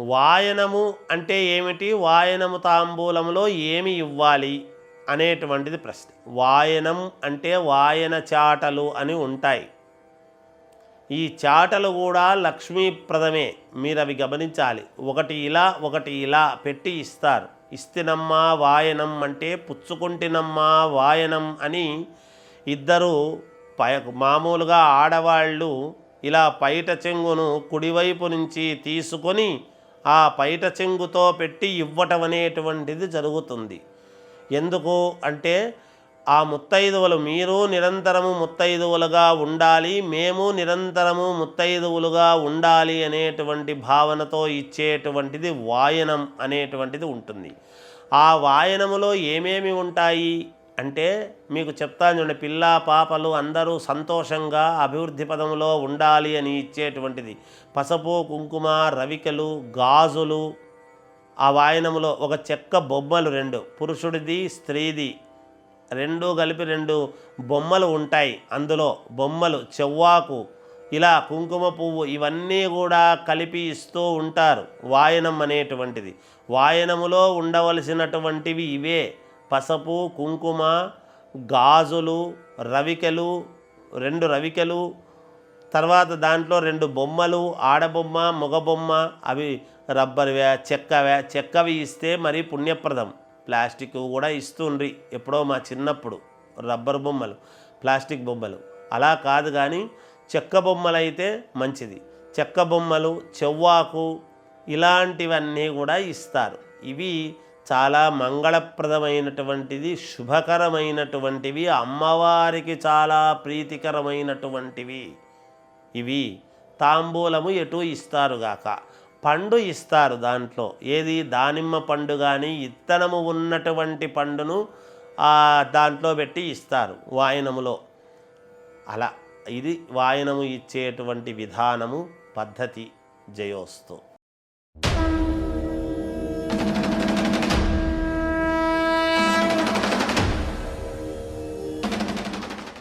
వాయనము అంటే ఏమిటి? వాయనము తాంబూలములో ఏమి ఇవ్వాలి అనేటువంటిది ప్రశ్న. వాయనం అంటే వాయన చాటలు అని ఉంటాయి. ఈ చాటలు కూడా లక్ష్మీప్రదమే. మీరు అవి గమనించాలి. ఒకటి ఇలా ఒకటి ఇలా పెట్టి ఇస్తారు. ఇస్తినమ్మా వాయనం అంటే పుచ్చుకుంటినమ్మా వాయనం అని ఇద్దరు పై మామూలుగా ఆడవాళ్ళు ఇలా పైట చెంగును కుడివైపు నుంచి తీసుకొని ఆ పైట చెంగుతో పెట్టి ఇవ్వటం అనేటువంటిది జరుగుతుంది. ఎందుకు అంటే ఆ ముత్తైదువులు మీరు నిరంతరము ముత్తైదువులుగా ఉండాలి మేము నిరంతరము ముత్తైదువులుగా ఉండాలి అనేటువంటి భావనతో ఇచ్చేటువంటిది వాయనం అనేటువంటిది ఉంటుంది. ఆ వాయనములో ఏమేమి ఉంటాయి? అంటే మీకు చెప్తాను చూడండి పిల్ల పాపలు అందరూ సంతోషంగా అభివృద్ధి పదంలో ఉండాలి అని ఇచ్చేటువంటిది. పసుపు కుంకుమ రవికలు గాజులు ఆ వాయనములో ఒక చెక్క బొమ్మలు రెండు. పురుషుడిది స్త్రీది. రెండు కలిపి రెండు బొమ్మలు ఉంటాయి. అందులో బొమ్మలు చెవ్వాకు ఇలా కుంకుమ పువ్వు ఇవన్నీ కూడా కలిపి ఇస్తూ ఉంటారు. వాయనం అనేటువంటిది. వాయనములో ఉండవలసినటువంటివి ఇవే. పసుపు కుంకుమ గాజులు రవికెలు రెండు రవికెలు తర్వాత దాంట్లో రెండు బొమ్మలు ఆడబొమ్మ మగబొమ్మ అవి రబ్బర్వే చెక్కవే. చెక్కవి ఇస్తే మరి పుణ్యప్రదం. ప్లాస్టిక్ కూడా ఇస్తుండ్రి ఎప్పుడో మా చిన్నప్పుడు. రబ్బర్ బొమ్మలు ప్లాస్టిక్ బొమ్మలు. అలా కాదు కానీ చెక్క బొమ్మలు అయితే మంచిది. చెక్క బొమ్మలు చెవ్వాకు ఇలాంటివన్నీ కూడా ఇస్తారు. ఇవి చాలా మంగళప్రదమైనటువంటిది శుభకరమైనటువంటివి అమ్మవారికి చాలా ప్రీతికరమైనటువంటివి. ఇవి తాంబూలము ఎటు ఇస్తారుగాక పండు ఇస్తారు దాంట్లో. ఏది? దానిమ్మ పండు కానీ ఇత్తనము ఉన్నటువంటి పండును దాంట్లో పెట్టి ఇస్తారు వాయనములో. అలా ఇది వాయనము ఇచ్చేటువంటి విధానము పద్ధతి జయోస్తు.